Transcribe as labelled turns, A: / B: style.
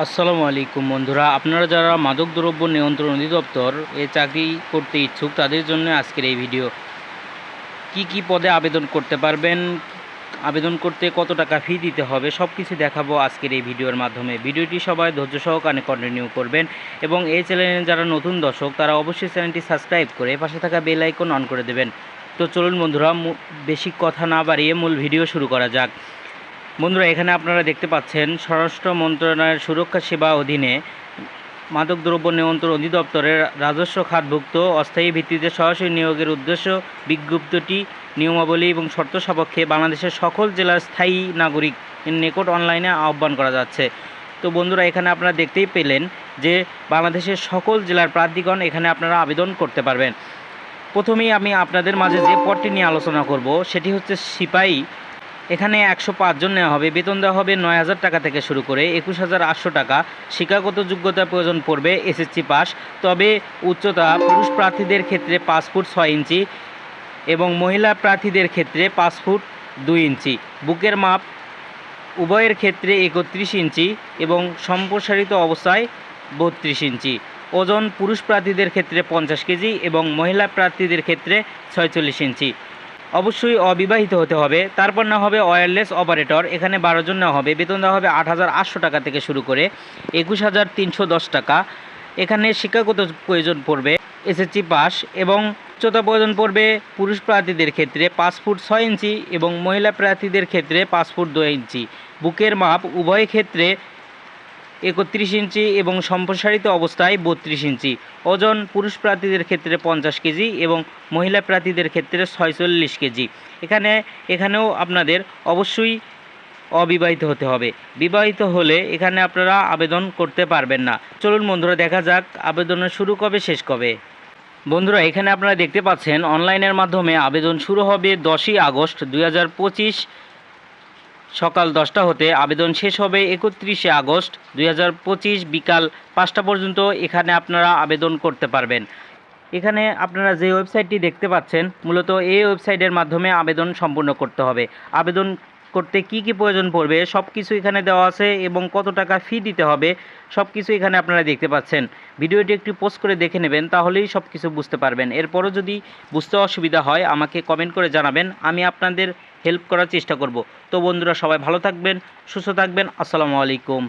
A: আসসালামু আলাইকুম বন্ধুরা। আপনারা যারা মাদক দ্রব্য নিয়ন্ত্রণ অধিদপ্তর এ চাকরি করতে ইচ্ছুক, তাদের জন্য আজকের এই ভিডিও। কি কি পদে আবেদন করতে পারবেন, আবেদন করতে কত টাকা ফি দিতে হবে সব কিছু দেখাবো আজকের এই ভিডিওর মাধ্যমে। ভিডিওটি সবাই ধৈর্য সহকারে কন্টিনিউ করবেন এবং এই চ্যানেলে যারা নতুন দর্শক, তারা অবশ্যই চ্যানেলটি সাবস্ক্রাইব করে পাশে থাকা বেল আইকন অন করে দেবেন। তো চলুন বন্ধুরা বেশি কথা না বাড়িয়ে মূল ভিডিও শুরু করা যাক। বন্ধুরা, এখানে আপনারা দেখতে পাচ্ছেন স্বরাষ্ট্র মন্ত্রণালয়ের সুরক্ষা সেবা অধীনে মাদকদ্রব্য নিয়ন্ত্রণ অধিদপ্তরের রাজস্ব খাতভুক্ত অস্থায়ী ভিত্তিতে সরাসরি নিয়োগের উদ্দেশ্য বিজ্ঞপ্তিটি, নিয়মাবলী এবং শর্ত সাপেক্ষে বাংলাদেশের সকল জেলার স্থায়ী নাগরিক নিকট অনলাইনে আহ্বান করা যাচ্ছে। তো বন্ধুরা, এখানে আপনারা দেখতেই পেলেন যে বাংলাদেশের সকল জেলার প্রার্থীগণ এখানে আপনারা আবেদন করতে পারবেন। প্রথমেই আমি আপনাদের মাঝে যে পদটি নিয়ে আলোচনা করব, সেটি হচ্ছে সিপাহী এখানে একশো পাঁচজন নেওয়া হবে। বেতন দেওয়া হবে নয় হাজার টাকা থেকে শুরু করে একুশ হাজার আটশো টাকা। শিক্ষাগত যোগ্যতার প্রয়োজন পড়বে, এসএসসি পাস। তবে উচ্চতা, পুরুষ প্রার্থীদের ক্ষেত্রে পাঁচ ফুট ছয় ইঞ্চি এবং মহিলা প্রার্থীদের ক্ষেত্রে পাঁচ ফুট দুই ইঞ্চি। বুকের মাপ উভয়ের ক্ষেত্রে একত্রিশ ইঞ্চি এবং সম্প্রসারিত অবস্থায় বত্রিশ ইঞ্চি। ওজন, পুরুষ প্রার্থীদের ক্ষেত্রে পঞ্চাশ কেজি এবং মহিলা প্রার্থীদের ক্ষেত্রে ছয়চল্লিশ ইঞ্চি। অবশ্যই অবিবাহিত হতে হবে। তারপর না হবে ওয়্যারলেস অপারেটর এখানে বারো জন নেওয়া হবে। বেতন দেওয়া হবে আট হাজার আটশো টাকা থেকে শুরু করে একুশ হাজার তিনশো দশ টাকা। এখানে শিক্ষাগত প্রয়োজন পড়বে এসএসসি পাস এবং উচ্চতা প্রয়োজন পড়বে পুরুষ প্রার্থীদের ক্ষেত্রে পাঁচ ফুট ছয় ইঞ্চি এবং মহিলা প্রার্থীদের ক্ষেত্রে পাঁচ ফুট দুই ইঞ্চি। বুকের মাপ উভয় ক্ষেত্রে একত্রিশ ইঞ্চি এবং সম্প্রসারিত অবস্থায় বত্রিশ ইঞ্চি। ওজন পুরুষ প্রার্থীদের ক্ষেত্রে পঞ্চাশ কেজি এবং মহিলা প্রার্থীদের ক্ষেত্রে ছয়চল্লিশ কেজি। এখানে, এখানেও আপনাদের অবশ্যই অবিবাহিত হতে হবে। বিবাহিত হলে এখানে আপনারা আবেদন করতে পারবেন না। চলুন বন্ধুরা, দেখা যাক আবেদনের শুরু কবে, শেষ কবে। বন্ধুরা, এখানে আপনারা দেখতে পাচ্ছেন, অনলাইনের মাধ্যমে আবেদন শুরু হবে দশই আগস্ট দুই হাজার পঁচিশ সকাল দশটা হতে আবেদন শেষ হবে একত্রিশে আগস্ট দুই হাজার পঁচিশ বিকাল পাঁচটা পর্যন্ত। এখানে আপনারা আবেদন করতে পারবেন। এখানে আপনারা যে ওয়েবসাইটটি দেখতে পাচ্ছেন, মূলত এই ওয়েবসাইটের মাধ্যমে আবেদন সম্পূর্ণ করতে হবে। আবেদন করতে কি কি প্রয়োজন পড়বে সব কিছু এখানে দেওয়া আছে এবং কত টাকা ফি দিতে হবে সব কিছু এখানে আপনারা দেখতে পাচ্ছেন। ভিডিওটি একটু পোস্ট করে দেখে নেবেন, তাহলেই সব কিছু বুঝতে পারবেন। এরপরও যদি বুঝতে অসুবিধা হয়, আমাকে কমেন্ট করে জানাবেন। আমি আপনাদের হেল্প করার চেষ্টা করব। তো বন্ধুরা সবাই ভালো থাকবেন সুস্থ থাকবেন আসসালামু আলাইকুম।